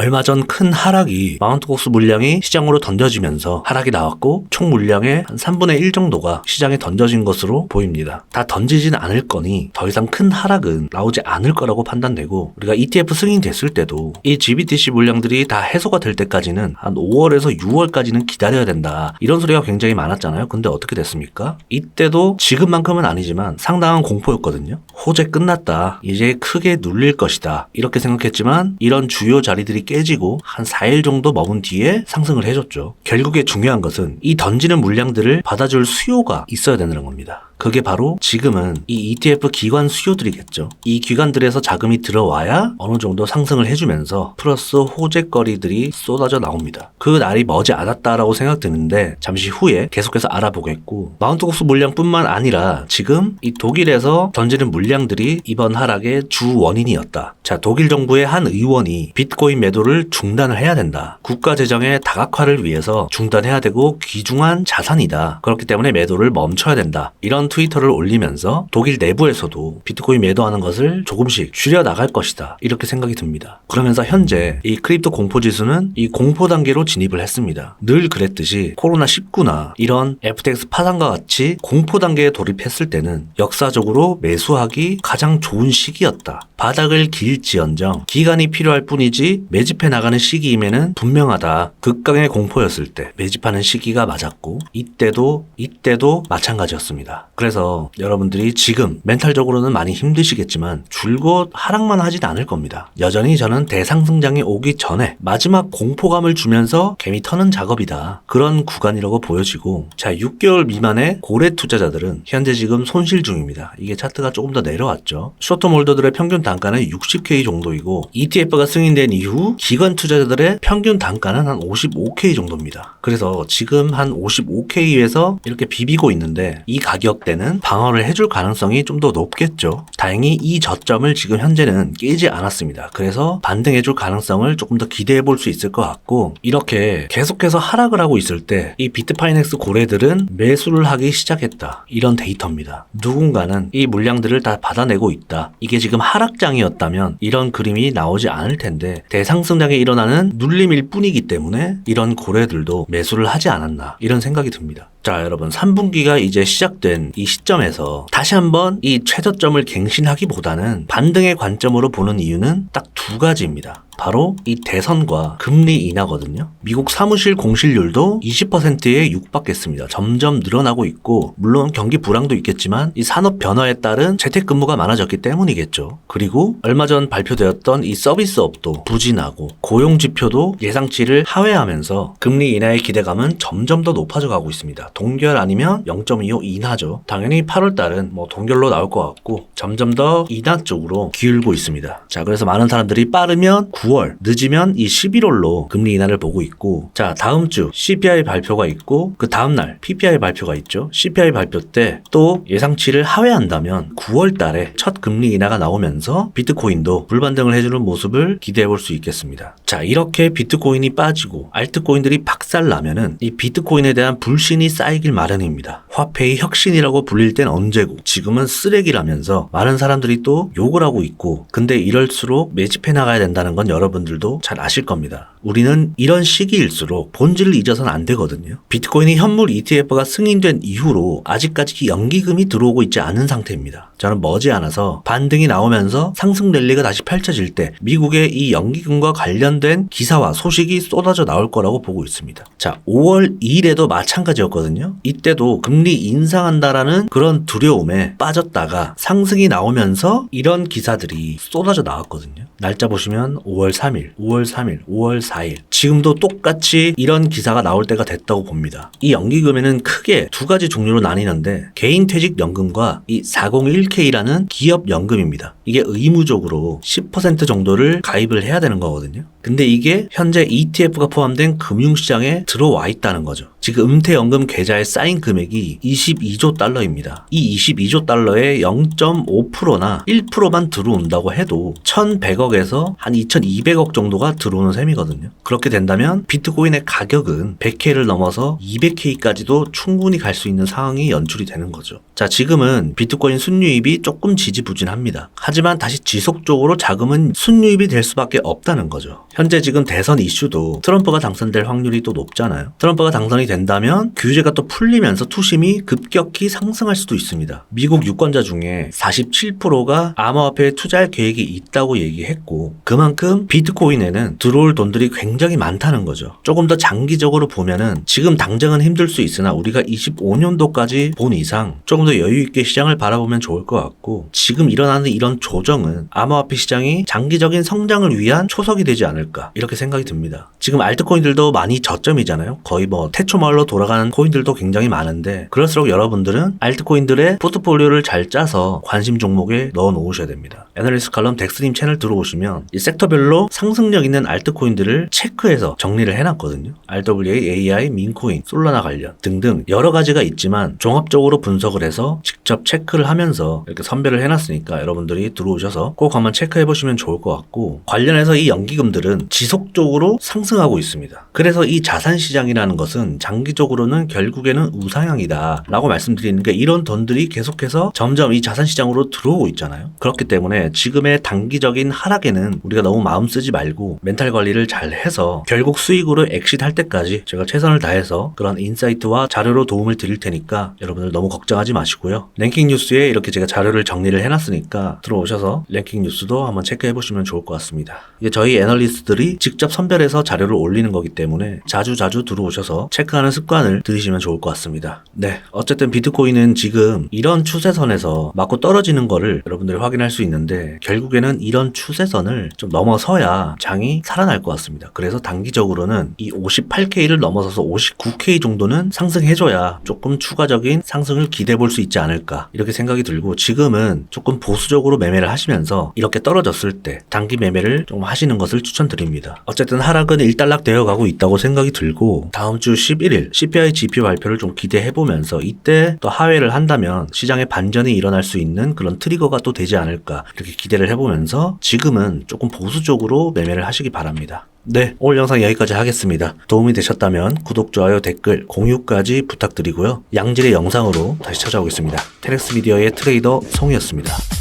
얼마 전 큰 하락이 마운트곡스 물량이 시장으로 던져지면서 하락이 나왔고 총 물량의 한 3분의 1 정도가 시장에 던져진 것으로 보입니다. 다 던지진 않을 거니 더 이상 큰 하락은 나오지 않을 거라고 판단되고 우리가 ETF 승인됐을 때도 이 GBTC 물량들이 다 해소가 될 때까지는 한 5월에서 6월까지는 기다려야 된다. 이런 소리가 굉장히 많았잖아요. 근데 어떻게 됐습니까? 이때도 지금만큼은 아니지만 상당한 공포였거든요. 호재 끝났다. 이제 크게 눌릴 것이다. 이렇게 생각했지만 이런 주요 자리들이 깨지고 한 4일 정도 머문 뒤에 상승을 해줬죠. 결국에 중요한 것은 이 던지는 물량들을 받아줄 수요가 있어야 되는 겁니다. 그게 바로 지금은 이 ETF 기관 수요들이겠죠. 이 기관들에서 자금이 들어와야 어느 정도 상승을 해주면서 플러스 호재거리들이 쏟아져 나옵니다. 그 날이 머지 않았다라고 생각드는데 잠시 후에 계속해서 알아보겠고 마운트곡스 물량뿐만 아니라 지금 이 독일에서 던지는 물량들이 이번 하락의 주 원인이었다. 자, 독일 정부의 한 의원이 비트코인 매도를 중단을 해야 된다. 국가 재정의 다각화를 위해서 중단해야 되고 귀중한 자산이다. 그렇기 때문에 매도를 멈춰야 된다. 이런 트위터를 올리면서 독일 내부에서도 비트코인 매도하는 것을 조금씩 줄여 나갈 것이다. 이렇게 생각이 듭니다. 그러면서 현재 이 크립토 공포 지수는 이 공포 단계로 진입을 했습니다. 늘 그랬듯이 코로나 19나 이런 FTX 파산과 같이 공포 단계에 돌입했을 때는 역사적으로 매수하기 가장 좋은 시기였다. 바닥을 길지언정 기간이 필요할 뿐이지 매집해 나가는 시기임에는 분명하다. 극강의 공포였을 때 매집하는 시기가 맞았고 이때도 이때도 마찬가지였습니다. 그래서 여러분들이 지금 멘탈적으로는 많이 힘드시겠지만 줄곧 하락만 하진 않을 겁니다. 여전히 저는 대상승장이 오기 전에 마지막 공포감을 주면서 개미 터는 작업이다. 그런 구간이라고 보여지고 자 6개월 미만의 고래 투자자들은 현재 지금 손실 중입니다. 이게 차트가 조금 더 내려왔죠. 쇼트 몰더들의 평균 단가는 60K 정도이고 ETF가 승인된 이후 기관 투자자들의 평균 단가는 한 55K 정도입니다. 그래서 지금 한 55K에서 이렇게 비비고 있는데 이 가격대 는 방어를 해줄 가능성이 좀 더 높겠죠. 다행히 이 저점을 지금 현재는 깨지 않았습니다. 그래서 반등해줄 가능성을 조금 더 기대해 볼 수 있을 것 같고 이렇게 계속해서 하락을 하고 있을 때 이 비트파이넥스 고래들은 매수를 하기 시작했다. 이런 데이터입니다. 누군가는 이 물량들을 다 받아내고 있다. 이게 지금 하락장이었다면 이런 그림이 나오지 않을 텐데 대상승장에 일어나는 눌림일 뿐이기 때문에 이런 고래들도 매수를 하지 않았나 이런 생각이 듭니다. 자, 여러분, 3분기가 이제 시작된 이 시점에서 다시 한번 이 최저점을 갱신하기보다는 반등의 관점으로 보는 이유는 딱 두 가지입니다. 바로 이 대선과 금리 인하거든요. 미국 사무실 공실률도 20%에 육박했습니다. 점점 늘어나고 있고 물론 경기 불황도 있겠지만 이 산업 변화에 따른 재택근무가 많아졌기 때문이겠죠. 그리고 얼마 전 발표되었던 이 서비스업도 부진하고 고용 지표도 예상치를 하회하면서 금리 인하의 기대감은 점점 더 높아져 가고 있습니다. 동결 아니면 0.25 인하죠. 당연히 8월 달은 뭐 동결로 나올 것 같고 점점 더 인하 쪽으로 기울고 있습니다. 자, 그래서 많은 사람들이 빠르면 9 월, 늦으면 이 11월로 금리 인하를 보고 있고, 자, 다음 주 CPI 발표가 있고, 그 다음날 PPI 발표가 있죠. CPI 발표 때 또 예상치를 하회한다면 9월 달에 첫 금리 인하가 나오면서 비트코인도 불반등을 해주는 모습을 기대해 볼 수 있겠습니다. 자, 이렇게 비트코인이 빠지고 알트코인들이 박살나면은 이 비트코인에 대한 불신이 쌓이길 마련입니다. 화폐의 혁신이라고 불릴 땐 언제고 지금은 쓰레기라면서 많은 사람들이 또 욕을 하고 있고 근데 이럴수록 매집해 나가야 된다는 건 여러분 들도 잘 아실 겁니다. 우리는 이런 시기일수록 본질을 잊어서는 안 되거든요. 비트코인이 현물 ETF가 승인된 이후로 아직까지 연기금이 들어오고 있지 않은 상태입니다. 저는 머지않아서 반등이 나오면서 상승 랠리가 다시 펼쳐질 때 미국의 이 연기금과 관련된 기사와 소식이 쏟아져 나올 거라고 보고 있습니다. 자, 5월 2일에도 마찬가지였거든요. 이때도 금리 인상한다라는 그런 두려움에 빠졌다가 상승이 나오면서 이런 기사들이 쏟아져 나왔거든요. 날짜 보시면 5월 3일, 5월 3일, 5월 4일. 지금도 똑같이 이런 기사가 나올 때가 됐다고 봅니다. 이 연기금에는 크게 두 가지 종류로 나뉘는데 개인 퇴직 연금과 이 401k라는 기업 연금입니다. 이게 의무적으로 10% 정도를 가입을 해야 되는 거거든요. 근데 이게 현재 ETF가 포함된 금융시장에 들어와 있다는 거죠. 지금 은퇴연금 계좌에 쌓인 금액이 22조 달러입니다. 이 22조 달러의 0.5%나 1%만 들어온다고 해도 1,100억에서 한 2,200억 정도가 들어오는 셈이거든요. 그렇게 된다면 비트코인의 가격은 100K를 넘어서 200K까지도 충분히 갈 수 있는 상황이 연출이 되는 거죠. 자, 지금은 비트코인 순유입이 조금 지지부진합니다. 하지만 다시 지속적으로 자금은 순유입이 될 수밖에 없다는 거죠. 현재 지금 대선 이슈도 트럼프가 당선될 확률이 또 높잖아요. 트럼프가 당선이 된다면 규제가 또 풀리면서 투심이 급격히 상승할 수도 있습니다. 미국 유권자 중에 47%가 암호화폐에 투자할 계획이 있다고 얘기했고 그만큼 비트코인에는 들어올 돈들이 굉장히 많다는 거죠. 조금 더 장기적으로 보면은 지금 당장은 힘들 수 있으나 우리가 25년도까지 본 이상 조금 더 여유 있게 시장을 바라보면 좋을 것 같고 지금 일어나는 이런 조정은 암호화폐 시장이 장기적인 성장을 위한 초석이 되지 않을까 이렇게 생각이 듭니다. 지금 알트코인들도 많이 저점이잖아요. 거의 뭐 태초 마을로 돌아가는 코인들도 굉장히 많은데 그럴수록 여러분들은 알트코인들의 포트폴리오를 잘 짜서 관심 종목에 넣어 놓으셔야 됩니다. 애널리스트 칼럼 덱스님 채널 들어오시면 이 섹터별로 상승력 있는 알트코인들을 체크해서 정리를 해놨거든요. RWA, AI, 민코인, 솔라나 관련 등등 여러 가지가 있지만 종합적으로 분석을 해서 직접 체크를 하면서 이렇게 선별을 해놨으니까 여러분들이 들어오셔서 꼭 한번 체크해 보시면 좋을 것 같고 관련해서 이 연기금들은 지속적으로 상승하고 있습니다. 그래서 이 자산 시장이라는 것은 장기적으로는 결국에는 우상향이다 라고 말씀드리는 게 이런 돈들이 계속해서 점점 이 자산 시장으로 들어오고 있잖아요. 그렇기 때문에 지금의 단기적인 하락에는 우리가 너무 마음 쓰지 말고 멘탈 관리를 잘 해서 결국 수익으로 엑시트할 때까지 제가 최선을 다해서 그런 인사이트와 자료로 도움을 드릴 테니까 여러분들 너무 걱정하지 마시고요. 랭킹 뉴스에 이렇게 제가 자료를 정리를 해놨으니까 들어오셔서 랭킹 뉴스도 한번 체크해 보시면 좋을 것 같습니다. 이게 저희 애널리스트 들이 직접 선별해서 자료를 올리는 거기 때문에 자주 자주 들어오셔서 체크하는 습관을 들이시면 좋을 것 같습니다. 네, 어쨌든 비트코인은 지금 이런 추세선에서 맞고 떨어지는 거를 여러분들이 확인할 수 있는데 결국에는 이런 추세선을 좀 넘어서야 장이 살아날 것 같습니다. 그래서 단기적으로는 이 58K를 넘어서서 59K 정도는 상승해줘야 조금 추가적인 상승을 기대해 볼 수 있지 않을까 이렇게 생각이 들고 지금은 조금 보수적으로 매매를 하시면서 이렇게 떨어졌을 때 단기 매매를 좀 하시는 것을 추천 드립니다. 어쨌든 하락은 일단락 되어 가고 있다고 생각이 들고 다음 주 11일 CPI 지표 발표를 좀 기대해 보면서 이때 또 하회를 한다면 시장에 반전이 일어날 수 있는 그런 트리거가 또 되지 않을까 이렇게 기대를 해보면서 지금은 조금 보수적으로 매매를 하시기 바랍니다. 네, 오늘 영상 여기까지 하겠습니다. 도움이 되셨다면 구독, 좋아요, 댓글, 공유까지 부탁드리고요. 양질의 영상으로 다시 찾아오겠습니다. 테렉스 미디어의 트레이더 송이었습니다.